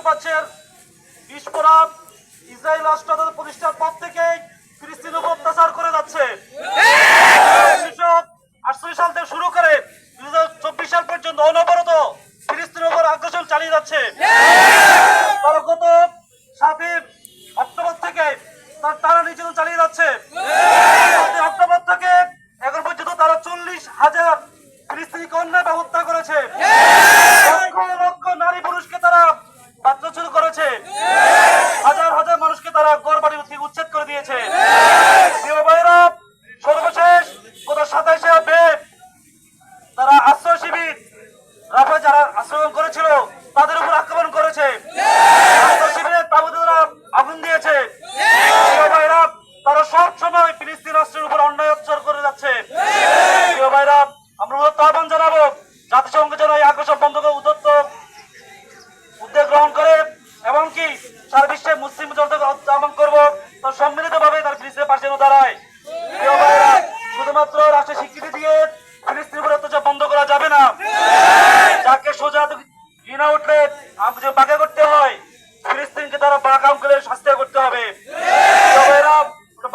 মধ্যপ্রাচ্যের বিস্ফোরা ইসরায়েল রাষ্ট্র প্রতিষ্ঠার পর থেকে ফিলিস্তিন উপর অত্যাচার করে যাচ্ছে। সাল থেকে শুরু করে দুই সাল পর্যন্ত অনবরত ফিলিস্তিনের উপর আগ্রাসন চালিয়ে যাচ্ছে। তারা গত সাতই অক্টোবর থেকে তার নির্যাতন চালিয়ে যাচ্ছে। অক্টোবর থেকে এখন পর্যন্ত তারা চল্লিশ হাজার ফিলিস্তিনিকে অন্যায় হত্যা করেছে লক্ষ লক্ষ নারী পুরুষকে তারা বাচ্চাচ্ছুত করেছে হাজার হাজার মানুষকে তারা গড় বাড়ি থেকে উচ্ছেদ করে দিয়েছে প্রিয় ভাইরা, সর্বশেষ গত সাতাইশে মে তারা আশ্রয় শিবির রাফা যারা আশ্রয় করেছিল তাদের উপর আক্রমণ করেছে আশ্রয় শিবিরের তাবুতে তারা আগুন দিয়েছে প্রিয় ভাইরা, তারা সব সময় ফিলিস্তিন রাষ্ট্রের উপর অন্যায় অত্যাচার করে যাচ্ছে প্রিয় ভাইরা, আমরা মূলত আহ্বান জানাব জাতিসংঘ যেন এই আগ্রাসন বন্ধ করে উদ্যত্ত উদ্যোগ গ্রহণ করে এমনকি সারা বিশ্বে মুসলিম জনতাকে আহ্বান করব। সম্মিলিত ভাবে তার ফিলিস্তিনের পাশে দাঁড়ায়। শুধুমাত্র রাষ্ট্রের স্বীকৃতি দিয়ে ফিলিস্তিনের উপর অত্যাচার বন্ধ করা যাবে না। যাকে সোজা ঘৃণা উঠলে আমাকে বাঁকা করতে হয়, ফিলিস্তিনকে তারা বাঁকা করে শাস্তি করতে হবে।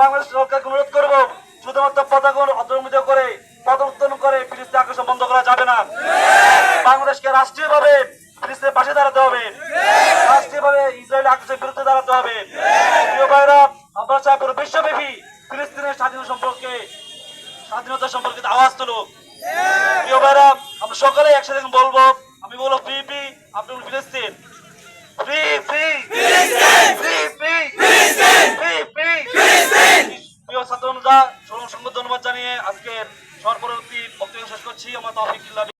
বাংলাদেশ সরকারকে অনুরোধ করব, শুধুমাত্র পতাকা অদমিত করে উত্তোলন করে ফিলিস্তিন আগ্রাসন বন্ধ করা যাবে না। বাংলাদেশকে রাষ্ট্রীয়ভাবে ফিলিস্তিনের পাশে দাঁড়াতে হবে। রাষ্ট্রীয়ভাবে ইসরায়েল আগ্রাসের বিরুদ্ধে দাঁড়াতে হবে। প্রিয় ভাইরা আমরা চাই পুরো বিশ্বব্যাপী ফিলিস্তিনের স্বাধীনতা সম্পর্কে স্বাধীনতা সম্পর্কে আওয়াজ তুলুক। প্রিয় ভাইরা আমরা সকালে একসাথে বলব আমি বলব ফ্রি ফ্রি আপনি ফিলিস্তিন। ফ্রি ফ্রি ফ্রি ফ্রি প্রিয় ধন্যবাদ জানিয়ে আজকে Çiğ ama tabii ki